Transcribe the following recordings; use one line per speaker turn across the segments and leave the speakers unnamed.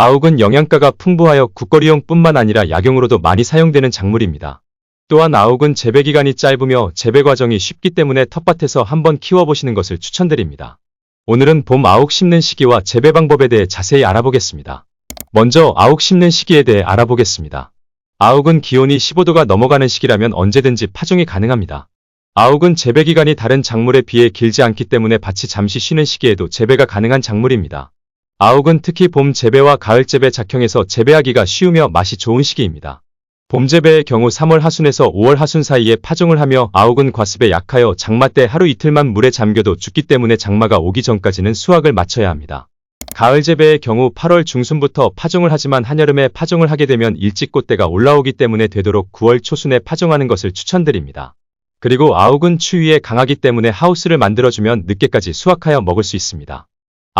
아욱은 영양가가 풍부하여 국거리용 뿐만 아니라 약용으로도 많이 사용되는 작물입니다. 또한 아욱은 재배 기간이 짧으며 재배 과정이 쉽기 때문에 텃밭에서 한번 키워보시는 것을 추천드립니다. 오늘은 봄 아욱 심는 시기와 재배 방법에 대해 자세히 알아보겠습니다. 먼저 아욱 심는 시기에 대해 알아보겠습니다. 아욱은 기온이 15도가 넘어가는 시기라면 언제든지 파종이 가능합니다. 아욱은 재배 기간이 다른 작물에 비해 길지 않기 때문에 밭이 잠시 쉬는 시기에도 재배가 가능한 작물입니다. 아욱은 특히 봄 재배와 가을 재배 작형에서 재배하기가 쉬우며 맛이 좋은 시기입니다. 봄 재배의 경우 3월 하순에서 5월 하순 사이에 파종을 하며 아욱은 과습에 약하여 장마 때 하루 이틀만 물에 잠겨도 죽기 때문에 장마가 오기 전까지는 수확을 마쳐야 합니다. 가을 재배의 경우 8월 중순부터 파종을 하지만 한여름에 파종을 하게 되면 일찍 꽃대가 올라오기 때문에 되도록 9월 초순에 파종하는 것을 추천드립니다. 그리고 아욱은 추위에 강하기 때문에 하우스를 만들어주면 늦게까지 수확하여 먹을 수 있습니다.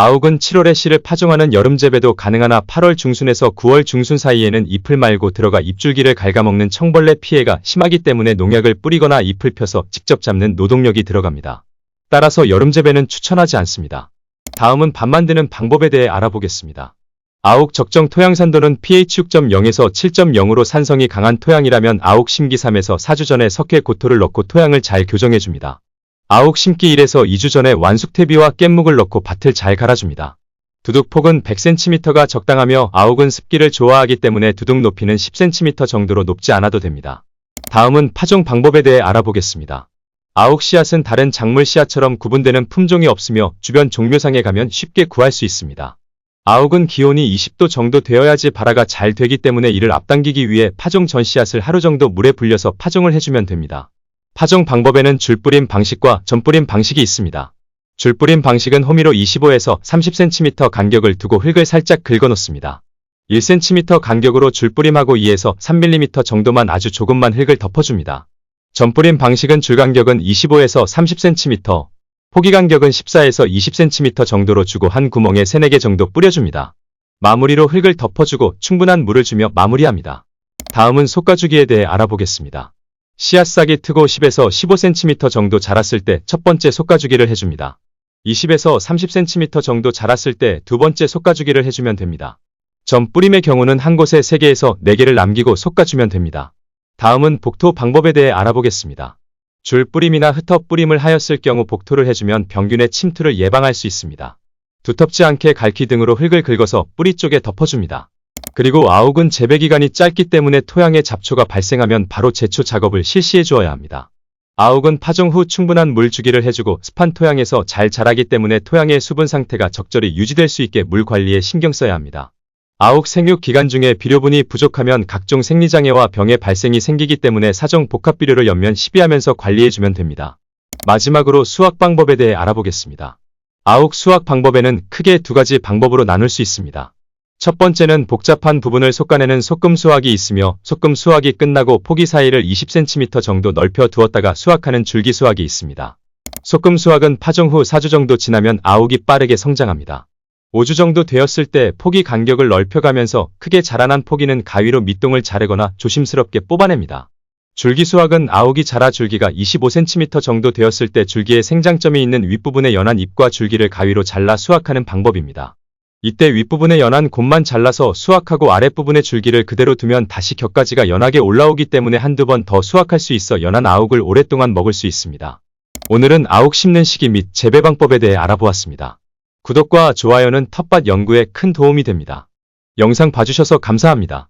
아욱은 7월에 씨를 파종하는 여름 재배도 가능하나 8월 중순에서 9월 중순 사이에는 잎을 말고 들어가 잎줄기를 갉아먹는 청벌레 피해가 심하기 때문에 농약을 뿌리거나 잎을 펴서 직접 잡는 노동력이 들어갑니다. 따라서 여름 재배는 추천하지 않습니다. 다음은 밥 만드는 방법에 대해 알아보겠습니다. 아욱 적정 토양 산도는 pH 6.0에서 7.0으로 산성이 강한 토양이라면 아욱 심기 3에서 4주 전에 석회 고토를 넣고 토양을 잘 교정해줍니다. 아욱 심기 1에서 2주 전에 완숙태비와 깻묵을 넣고 밭을 잘 갈아줍니다. 두둑폭은 100cm가 적당하며 아욱은 습기를 좋아하기 때문에 두둑 높이는 10cm 정도로 높지 않아도 됩니다. 다음은 파종 방법에 대해 알아보겠습니다. 아욱 씨앗은 다른 작물 씨앗처럼 구분되는 품종이 없으며 주변 종묘상에 가면 쉽게 구할 수 있습니다. 아욱은 기온이 20도 정도 되어야지 발화가 잘 되기 때문에 이를 앞당기기 위해 파종 전 씨앗을 하루 정도 물에 불려서 파종을 해주면 됩니다. 파종 방법에는 줄뿌림 방식과 전뿌림 방식이 있습니다. 줄뿌림 방식은 호미로 25에서 30cm 간격을 두고 흙을 살짝 긁어놓습니다. 1cm 간격으로 줄뿌림하고 2에서 3mm 정도만 아주 조금만 흙을 덮어줍니다. 전뿌림 방식은 줄 간격은 25에서 30cm, 포기 간격은 14에서 20cm 정도로 주고 한 구멍에 3, 4개 정도 뿌려줍니다. 마무리로 흙을 덮어주고 충분한 물을 주며 마무리합니다. 다음은 솎아주기에 대해 알아보겠습니다. 씨앗싹이 트고 10에서 15cm 정도 자랐을 때 첫 번째 솎아주기를 해줍니다. 20에서 30cm 정도 자랐을 때 두 번째 솎아주기를 해주면 됩니다. 전 뿌림의 경우는 한 곳에 3개에서 4개를 남기고 솎아주면 됩니다. 다음은 복토 방법에 대해 알아보겠습니다. 줄 뿌림이나 흩어 뿌림을 하였을 경우 복토를 해주면 병균의 침투를 예방할 수 있습니다. 두텁지 않게 갈퀴 등으로 흙을 긁어서 뿌리 쪽에 덮어줍니다. 그리고 아욱은 재배 기간이 짧기 때문에 토양에 잡초가 발생하면 바로 제초 작업을 실시해 주어야 합니다. 아욱은 파종 후 충분한 물 주기를 해주고 습한 토양에서 잘 자라기 때문에 토양의 수분 상태가 적절히 유지될 수 있게 물 관리에 신경 써야 합니다. 아욱 생육 기간 중에 비료분이 부족하면 각종 생리장애와 병의 발생이 생기기 때문에 사정 복합 비료를 연면 시비하면서 관리해주면 됩니다. 마지막으로 수확 방법에 대해 알아보겠습니다. 아욱 수확 방법에는 크게 두 가지 방법으로 나눌 수 있습니다. 첫 번째는 복잡한 부분을 솎아내는 소금 수확이 있으며 소금 수확이 끝나고 포기 사이를 20cm 정도 넓혀 두었다가 수확하는 줄기 수확이 있습니다. 소금 수확은 파종 후 4주 정도 지나면 아욱이 빠르게 성장합니다. 5주 정도 되었을 때 포기 간격을 넓혀가면서 크게 자라난 포기는 가위로 밑동을 자르거나 조심스럽게 뽑아냅니다. 줄기 수확은 아욱이 자라 줄기가 25cm 정도 되었을 때 줄기에 생장점이 있는 윗부분의 연한 잎과 줄기를 가위로 잘라 수확하는 방법입니다. 이때 윗부분의 연한 곳만 잘라서 수확하고 아랫부분의 줄기를 그대로 두면 다시 격가지가 연하게 올라오기 때문에 한두 번 더 수확할 수 있어 연한 아욱을 오랫동안 먹을 수 있습니다. 오늘은 아욱 심는 시기 및 재배 방법에 대해 알아보았습니다. 구독과 좋아요는 텃밭 연구에 큰 도움이 됩니다. 영상 봐주셔서 감사합니다.